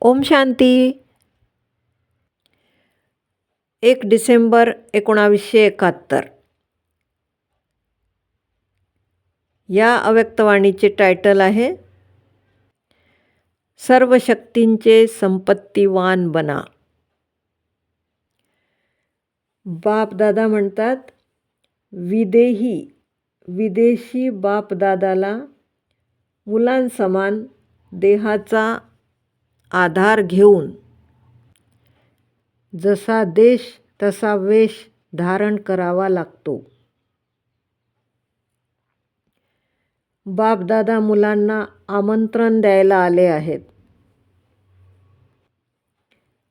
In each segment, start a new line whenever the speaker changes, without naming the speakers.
ओम शांती. एक डिसेंबर एकोणावीसशे एकाहत्तर. या अव्यक्तवाणीचे टायटल आहे सर्व शक्तींचे संपत्तीवान बना. बापदादा म्हणतात विदेही विदेशी बापदादाला मुलांसमान देहाचा आधार घेऊन. जसा देश तसा वेश धारण करावा लागतो. बापदादा मुलांना आमंत्रण द्यायला आले आहेत.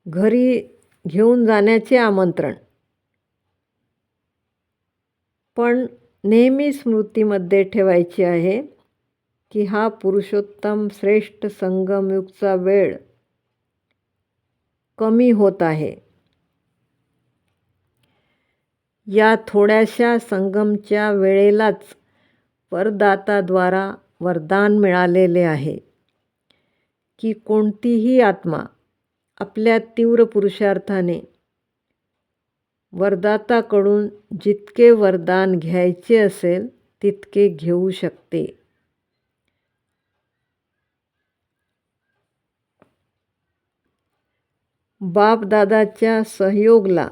घरी घेऊन जाण्याचे आमंत्रण. पण नेहमी स्मृतीमध्ये ठेवायची आहे की हा पुरुषोत्तम श्रेष्ठ संगमयुगचा वेळ कमी होत आहे. या थोड्याशा संगमच्या वेळेलाच वरदाताद्वारा वरदान मिळालेले आहे की कोणतीही आत्मा आपल्या तीव्र पुरुषार्थाने वरदाताकडून जितके वरदान घ्यायचे असेल तितके घेऊ शकते. बापदादाच्या सहयोगला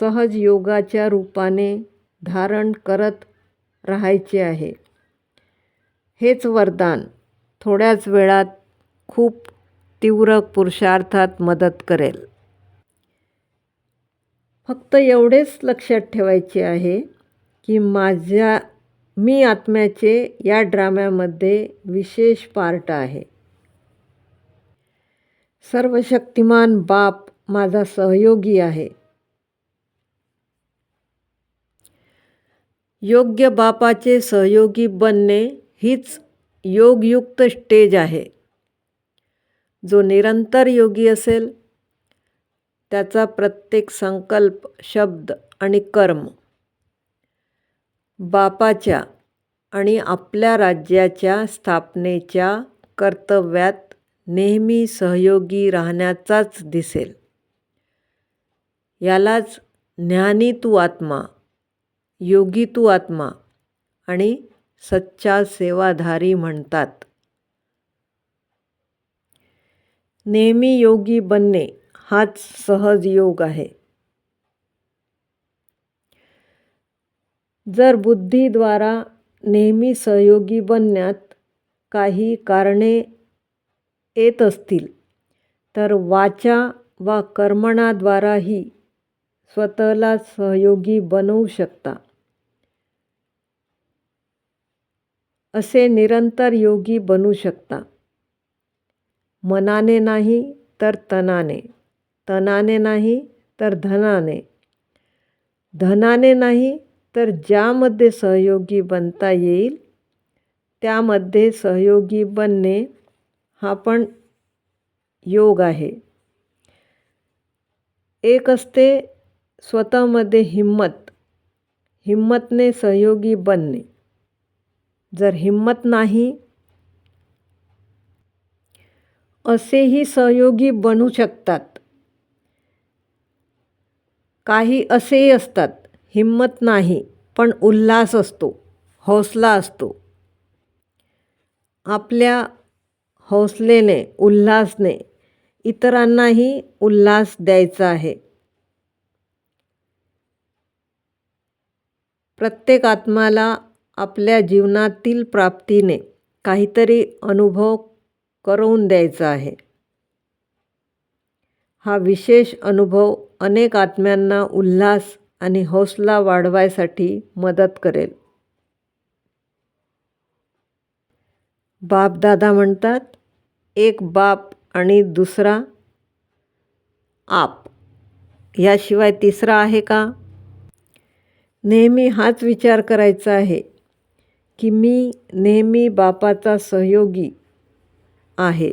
सहज योगाच्या रूपाने धारण करत राहायचे आहे. हेच वरदान थोड्याच वेळात खूप तीव्र पुरुषार्थात मदत करेल. फक्त एवढेच लक्षात ठेवायचे आहे की माझ्या मी आत्म्याचे या ड्राम्यामध्ये विशेष पार्ट आहे. सर्व शक्तिमान बाप माझा सहयोगी आहे. योग्य बापाचे सहयोगी बनणे हीच योगयुक्त स्टेज आहे. जो निरंतर योगी असेल त्याचा प्रत्येक संकल्प शब्द आणि कर्म बापाच्या आणि आपल्या राज्याच्या स्थापनेच्या कर्तव्यात नेहमी सहयोगी राहण्याचाच दिसेल. यालाच ज्ञानी तू आत्मा योगी तू आत्मा आणि सच्चा सेवाधारी म्हणतात. नेहमी योगी बनणे हाच सहज योग आहे. जर बुद्धीद्वारा नेहमी सहयोगी बनण्यात काही कारणे येत असतील तर वाचा वा कर्मणाद्वाराही स्वतःला सहयोगी बनवू शकता. असे निरंतर योगी बनू शकता. मनाने नाही तर तनाने. तनाने नाही तर धनाने. धनाने नाही तर ज्यामध्ये सहयोगी बनता येईल त्यामध्ये सहयोगी बनणे हा पण योग आहे. एक असते स्वतःमध्ये हिम्मत. हिम्मतने सहयोगी बनणे. जर हिम्मत नाही असेही सहयोगी बनू शकतात. काही असेही असतात हिम्मत नाही पण उल्हास असतो हौसला असतो. आपल्या हौसलेने उल्हासने इतरांनाही उल्हास द्यायचा आहे. प्रत्येक आत्माला आपल्या जीवनातील प्राप्तीने काहीतरी अनुभव करून द्यायचा आहे. हा विशेष अनुभव अनेक आत्म्यांना उल्हास आणि हौसला वाढवायसाठी मदत करेल. बापदादा म्हणतात एक बाप आणि दुसरा आप. याशिवाय तिसरा आहे का? नेहमी हाच विचार करायचा आहे की मी नेहमी बापाचा सहयोगी आहे.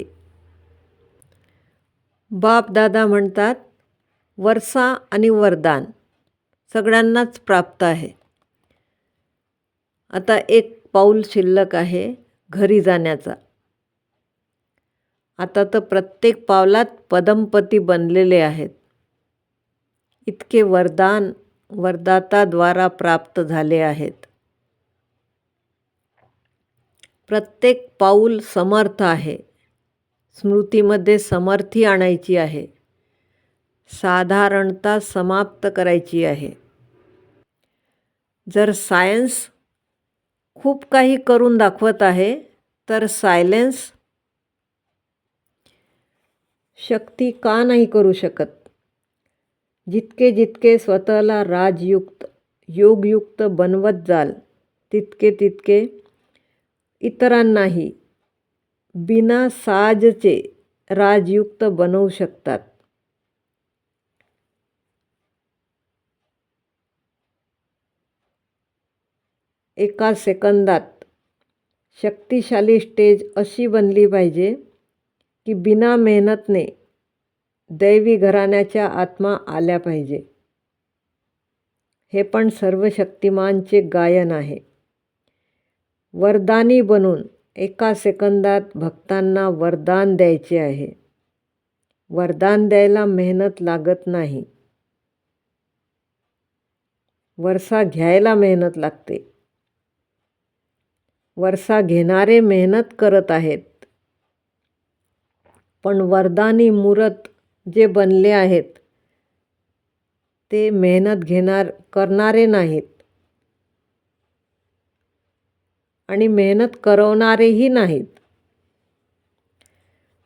बापदादा म्हणतात वर्षा आणि वरदान सगळ्यांनाच प्राप्त आहे. आता एक पाऊल शिल्लक आहे घरी जाण्याचा. आता तर प्रत्येक पावलात पदमपती बनलेले आहेत. इतके वरदान वरदाताद्वारा प्राप्त झाले आहेत. प्रत्येक पाऊल समर्थ आहे. स्मृतीमध्ये समर्थी आणायची आहे. साधारणता समाप्त करायची आहे. जर सायन्स खूप काही करून दाखवत आहे तर सायलेन्स शक्ती का नाही करू शकत? जितके जितके स्वतःला राजयुक्त योगयुक्त बनवत जाल तितके तितके इतरांनाही बिना साजचे राजयुक्त बनवू शकतात. एका सेकंदात शक्तिशाली स्टेज अशी बनली पाहिजे की बिना मेहनतने दैवी घराण्याच्या आत्मा आल्या पाहिजे. हे पण सर्व शक्तिमानचे गायन आहे. वरदानी बनून एका सेकंदात भक्तांना वरदान द्यायचे आहे. वरदान द्यायला मेहनत लागत नाही. वरसा घ्यायला मेहनत लागते. वरसा घेणारे मेहनत करत आहेत. पण वरदानी मुरत जे बनले आहेत ते मेहनत घेणार करणारे नाहीत. आणि मेहनत करवणारेही नाहीत.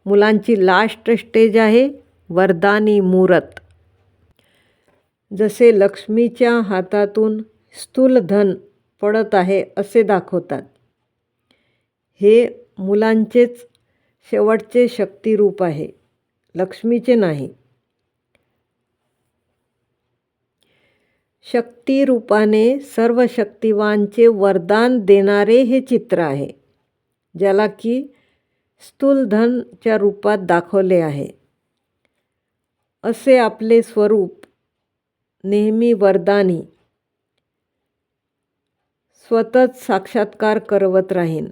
मुलांची लास्ट स्टेज आहे वरदानी मूर्त. जसे लक्ष्मीच्या हातातून स्थूल धन पडत आहे असे दाखवतात. हे मुलांचेच शेवटचे शक्तिरूप आहे. लक्ष्मीचे नाही. शक्तिरूपाने सर्व शक्तिवानचे वरदान देणारे हे चित्र आहे ज्याला की स्थूलधनच्या रूपात दाखवले आहे. असे आपले स्वरूप नेहमी वरदानी स्वतःच साक्षात्कार करवत राहीन.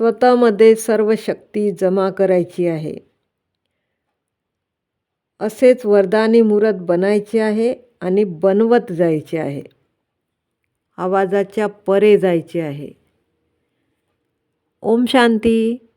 स्वतःमध्ये सर्व शक्ती जमा करायची आहे. असेच वरदानी मुहूर्त बनायचे आहे आणि बनवत जायचे आहे. आवाजाच्या परे जायचे आहे. ओम शांती.